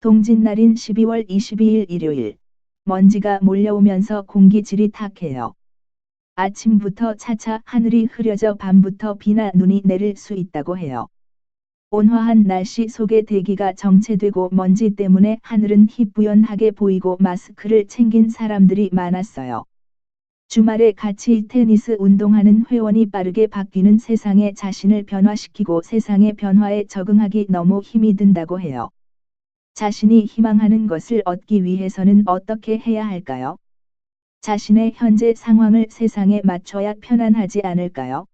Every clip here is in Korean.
동짓날인 12월 22일 일요일, 먼지가 몰려오면서 공기질이 탁해요. 아침부터 차차 하늘이 흐려져 밤부터 비나 눈이 내릴 수 있다고 해요. 온화한 날씨 속에 대기가 정체되고 먼지 때문에 하늘은 희뿌연하게 보이고 마스크를 챙긴 사람들이 많았어요. 주말에 같이 테니스 운동하는 회원이 빠르게 바뀌는 세상에 자신을 변화시키고 세상의 변화에 적응하기 너무 힘이 든다고 해요. 자신이 희망하는 것을 얻기 위해서는 어떻게 해야 할까요? 자신의 현재 상황을 세상에 맞춰야 편안하지 않을까요?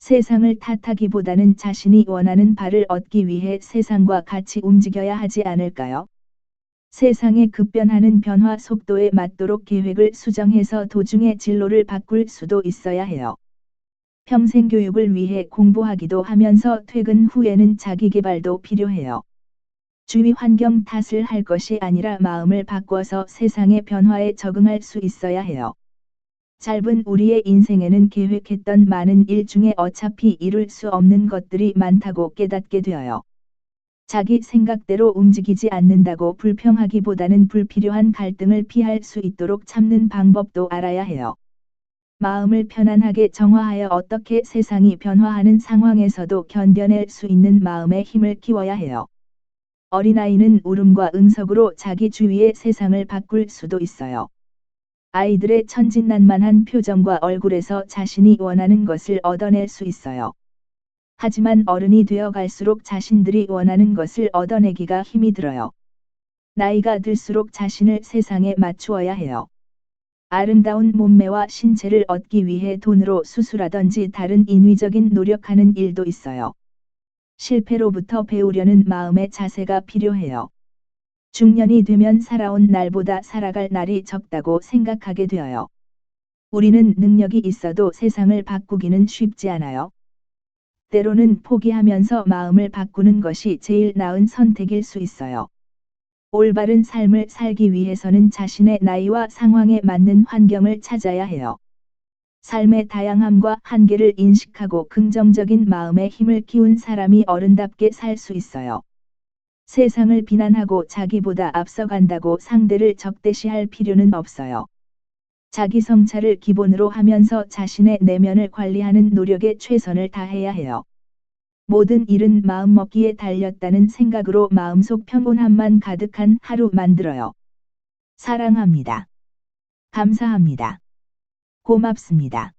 세상을 탓하기보다는 자신이 원하는 바를 얻기 위해 세상과 같이 움직여야 하지 않을까요? 세상의 급변하는 변화 속도에 맞도록 계획을 수정해서 도중에 진로를 바꿀 수도 있어야 해요. 평생 교육을 위해 공부하기도 하면서 퇴근 후에는 자기 개발도 필요해요. 주위 환경 탓을 할 것이 아니라 마음을 바꿔서 세상의 변화에 적응할 수 있어야 해요. 짧은 우리의 인생에는 계획했던 많은 일 중에 어차피 이룰 수 없는 것들이 많다고 깨닫게 되어요. 자기 생각대로 움직이지 않는다고 불평하기보다는 불필요한 갈등을 피할 수 있도록 참는 방법도 알아야 해요. 마음을 편안하게 정화하여 어떻게 세상이 변화하는 상황에서도 견뎌낼 수 있는 마음의 힘을 키워야 해요. 어린아이는 울음과 응석으로 자기 주위의 세상을 바꿀 수도 있어요. 아이들의 천진난만한 표정과 얼굴에서 자신이 원하는 것을 얻어낼 수 있어요. 하지만 어른이 되어 갈수록 자신들이 원하는 것을 얻어내기가 힘이 들어요. 나이가 들수록 자신을 세상에 맞추어야 해요. 아름다운 몸매와 신체를 얻기 위해 돈으로 수술하던지 다른 인위적인 노력하는 일도 있어요. 실패로부터 배우려는 마음의 자세가 필요해요. 중년이 되면 살아온 날보다 살아갈 날이 적다고 생각하게 되어요. 우리는 능력이 있어도 세상을 바꾸기는 쉽지 않아요. 때로는 포기하면서 마음을 바꾸는 것이 제일 나은 선택일 수 있어요. 올바른 삶을 살기 위해서는 자신의 나이와 상황에 맞는 환경을 찾아야 해요. 삶의 다양함과 한계를 인식하고 긍정적인 마음의 힘을 키운 사람이 어른답게 살 수 있어요. 세상을 비난하고 자기보다 앞서간다고 상대를 적대시할 필요는 없어요. 자기 성찰을 기본으로 하면서 자신의 내면을 관리하는 노력에 최선을 다해야 해요. 모든 일은 마음먹기에 달렸다는 생각으로 마음속 평온함만 가득한 하루 만들어요. 사랑합니다. 감사합니다. 고맙습니다.